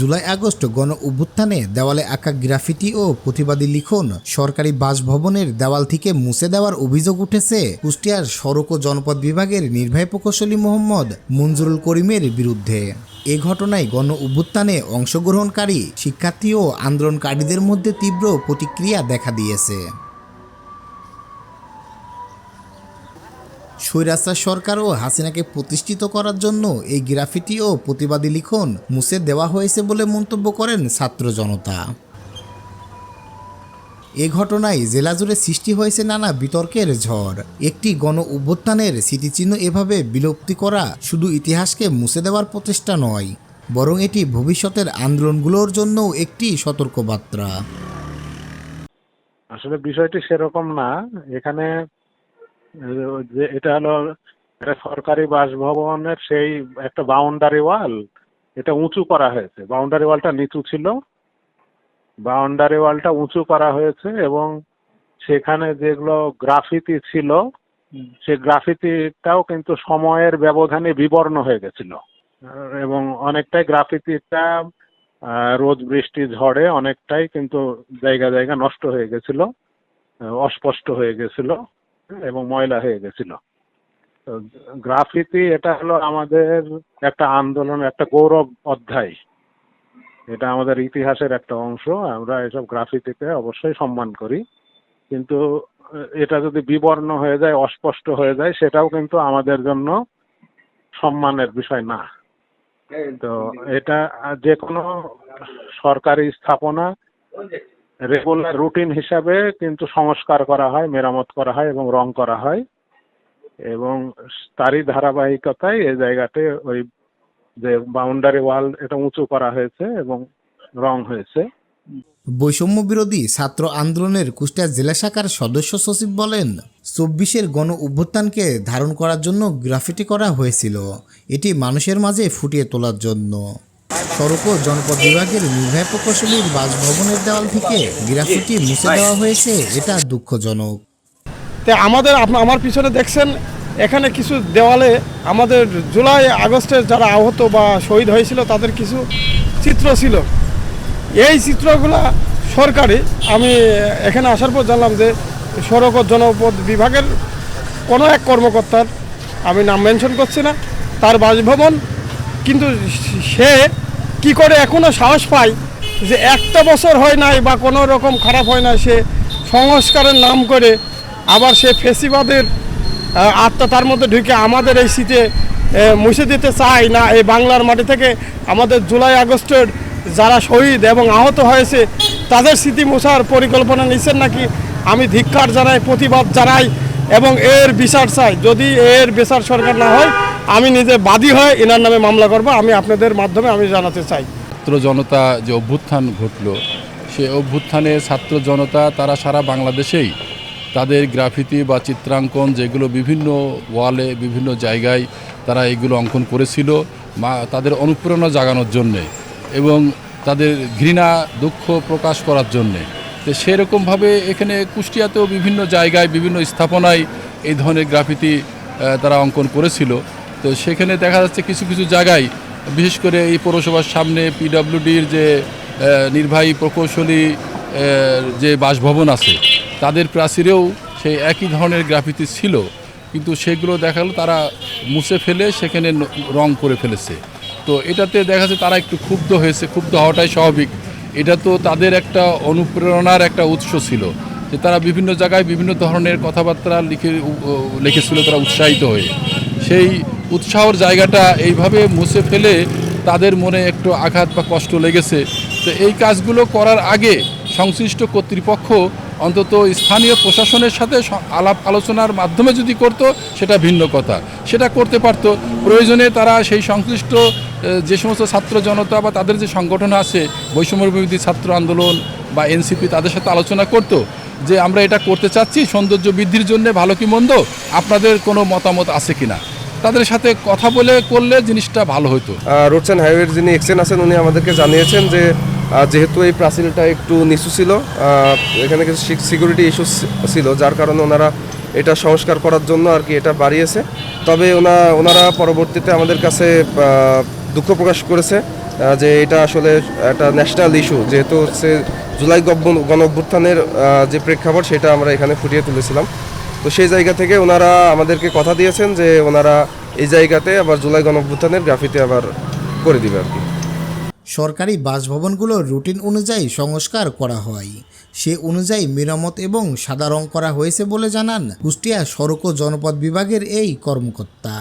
July August গণ অভ্যুত্থানে দেওয়ালে আঁকা গ্রাফিটি ও প্রতিবাদী লিখন। সরকারি বাসভবনের দেওয়াল থেকে মুছে দেওয়ার অভিযোগ উঠেছে কুষ্টিয়ার সড়ক ও জনপদ বিভাগের নির্বাহী প্রকৌশলী মোহাম্মদ মঞ্জুরুল করিমের বিরুদ্ধে। এ ঘটনায় গণ অভ্যুত্থানে অংশগ্রহণকারী, শিক্ষার্থী ও আন্দোলনকারীদের মধ্যে তীব্র প্রতিক্রিয়া দেখা দিয়েছে। স্বৈরাচার সরকার ও হাসিনাকে প্রতিষ্ঠিত করার জন্য এই গ্রাফিটি ও প্রতিবাদী লিখন মুছে দেওয়া হয়েছে বলে মন্তব্য করেন ছাত্র জনতা। এ ঘটনায় জেলা জুড়ে সৃষ্টি হয়েছে নানা বিতর্কের ঝড়। একটি গণ অভ্যুত্থানের স্মৃতিচিহ্ন এভাবে বিলুপ্তি করা শুধু ইতিহাসকে মুছে দেওয়ার প্রচেষ্টা নয়, বরং এটি ভবিষ্যতের আন্দোলনগুলোর জন্যও একটি সতর্কবার্তা। আসলে বিষয়টি সেরকম না। এখানে যে এটা হলো একটা সরকারি বাসভবনের সেই একটা বাউন্ডারি ওয়াল এটা উঁচু করা হয়েছে। বাউন্ডারি ওয়ালটা নিচু ছিল। বাউন্ডারি ওয়ালটা উঁচু করা হয়েছে এবং সেখানে যেগুলো গ্রাফিতি ছিল সে গ্রাফিতিটাও কিন্তু সময়ের ব্যবধানে বিবর্ণ হয়ে গেছিল। এবং অনেকটাই গ্রাফিতিটা রোদ বৃষ্টি ঝড়ে অনেকটাই কিন্তু জায়গা জায়গা নষ্ট হয়ে গেছিল অস্পষ্ট হয়ে গেছিল। এবং ময়লা হয়ে গেছিল। গ্রাফিতি এটা হলো আমাদের একটা আন্দোলন, একটা গৌরব অধ্যায়। এটা আমাদের ইতিহাসের একটা অংশ, আমরা এসব গ্রাফিতিকে অবশ্যই সম্মান করি। কিন্তু এটা যদি বিবর্ণ হয়ে যায়, অস্পষ্ট হয়ে যায়, সেটাও কিন্তু আমাদের জন্য সম্মানের বিষয় না। তো এটা যে কোনো সরকারি স্থাপনা রেগুলার রুটিন হিসাবে কিন্তু সংস্কার করা হয়, মেরামত করা হয় এবং রং করা হয়। এবং তারই ধারাবাহিকতায় এই জায়গাতে ওই যে বাউন্ডারি ওয়াল এটা উঁচু করা হয়েছে এবং রং হয়েছে। বৈষম্য বিরোধী ছাত্র আন্দোলনের কুষ্টিয়া জেলা শাখার সদস্য সচিব বলেন, চব্বিশের গণ অভ্যুত্থানকে ধারণ করার জন্য গ্রাফিটি করা হয়েছিল। এটি মানুষের মাঝে ফুটিয়ে তোলার জন্য। সড়ক ও জনপদ বিভাগের নির্বাহী প্রকৌশলীর বাসভবনের দেওয়াল থেকে গ্রাফিটি মুছে দেওয়া হয়েছে। এটা দুঃখজনক। তো আমাদের আমার পিছনে দেখছেন এখানে কিছু দেওয়ালে আমাদের জুলাই আগস্টের যারা আহত বা শহীদ হয়েছিল তাদের কিছু চিত্র ছিল। এই চিত্রগুলা সরকারি। আমি এখানে আসার পর জানলাম যে সড়ক ও জনপদ বিভাগের কোনো এক কর্মকর্তার আমি নাম মেনশন করছি না তার বাসভবন কিন্তু সে কি করে এখনও সাহস পায় যে একটা বছর হয় নাই বা কোনো রকম খারাপ হয় না সে সংস্কারের নাম করে আবার সে ফেসিবাদের আত্মা তার মধ্যে ঢুকে আমাদের এই শীতে মুছে দিতে চায় না। এই বাংলার মাটি থেকে আমাদের জুলাই আগস্টের যারা শহীদ এবং আহত হয়েছে, তাদের স্মৃতি মোছার পরিকল্পনা নিচ্ছেন নাকি? আমি ধিক্কার জানাই, প্রতিবাদ জানাই এবং এর বিচার চাই। যদি এর বিচার সরকার না হয় আমি নিজে বাদী হয়ে এনার নামে মামলা করব, আমি আপনাদের মাধ্যমে আমি জানাতে চাই। ছাত্র জনতা যে অভ্যুত্থান ঘটলো, সে অভ্যুত্থানে ছাত্র জনতা, তারা সারা বাংলাদেশেই তাদের গ্রাফিতি বা চিত্রাঙ্কন যেগুলো বিভিন্ন ওয়ালে, বিভিন্ন জায়গায় তারা এগুলো অঙ্কন করেছিল তাদের অনুপ্রেরণা জাগানোর জন্যে এবং তাদের ঘৃণা, দুঃখ প্রকাশ করার জন্যে। তো সেরকমভাবে এখানে কুষ্টিয়াতেও বিভিন্ন জায়গায়, বিভিন্ন স্থাপনায় এই ধরনের গ্রাফিতি তারা অঙ্কন করেছিল। তো সেখানে দেখা যাচ্ছে কিছু কিছু জায়গায়, বিশেষ করে এই পৌরসভার সামনে পিডব্লিউডির যে নির্বাহী প্রকৌশলী যে বাসভবন আছে, তাদের প্রাচীরেও সেই একই ধরনের গ্রাফিতি ছিল। কিন্তু সেগুলো দেখা গেলো তারা মুছে ফেলে, সেখানে রং করে ফেলেছে। তো এটাতে দেখা যাচ্ছে তারা একটু ক্ষুব্ধ হয়েছে, ক্ষুব্ধ হওয়াটাই স্বাভাবিক। এটা তো তাদের একটা অনুপ্রেরণার একটা উৎস ছিল, যে তারা বিভিন্ন জায়গায় বিভিন্ন ধরনের কথাবার্তা লিখে লিখেছিল, তারা উৎসাহিত হয়ে। সেই উৎসাহর জায়গাটা এইভাবে মুছে ফেলে তাদের মনে একটু আঘাত বা কষ্ট লেগেছে। তো এই কাজগুলো করার আগে সংশ্লিষ্ট কর্তৃপক্ষ অন্তত স্থানীয় প্রশাসনের সাথে আলাপ আলোচনার মাধ্যমে যদি করতো, সেটা ভিন্ন কথা। সেটা করতে পারতো। প্রয়োজনে তারা সেই সংশ্লিষ্ট যে সমস্ত ছাত্র জনতা বা তাদের যে সংগঠন আছে, বৈষম্য ছাত্র আন্দোলন বা এনসিপি, তাদের সাথে আলোচনা করতো যে আমরা এটা করতে চাচ্ছি, সৌন্দর্য বৃদ্ধির জন্য ভালো কি মন্দ, আপনাদের কোনো মতামত আছে কিনা? তাদের সাথে কথা বলে করলে জিনিসটা ভালো হতো রোডস অ্যান্ড হাইওয়ের যিনি এক্সেন আছেন, উনি আমাদেরকে জানিয়েছেন যে যেহেতু এই প্রাচীরটা একটু নিচু ছিল এখানে কিছু সিকিউরিটি ইস্যু ছিল, যার কারণে ওনারা এটা সংস্কার করার জন্য আর কি এটা বাড়িয়েছে। তবে ওনা ওনারা পরবর্তীতে আমাদের কাছে দুঃখ প্রকাশ করেছে যে এটা আসলে একটা ন্যাশনাল ইস্যু যেহেতু হচ্ছে জুলাই গণ- অভ্যুত্থানের যে প্রেক্ষাপট, সেটা আমরা এখানে ফুটিয়ে তুলেছিলাম। তো সেই জায়গা থেকে ওনারা আমাদেরকে কথা দিয়েছেন যে ওনারা এই জায়গাতে আবার জুলাই গণভ্যুত্থানের গ্রাফিতে আবার করে দিবে আর কি। সরকারি বাসভবনগুলোর রুটিন অনুযায়ী সংস্কার করা হয়। সে অনুযায়ী মেরামত এবং সাদা রং করা হয়েছে বলে জানান কুষ্টিয়া সড়ক ও জনপদ বিভাগের এই কর্মকর্তা।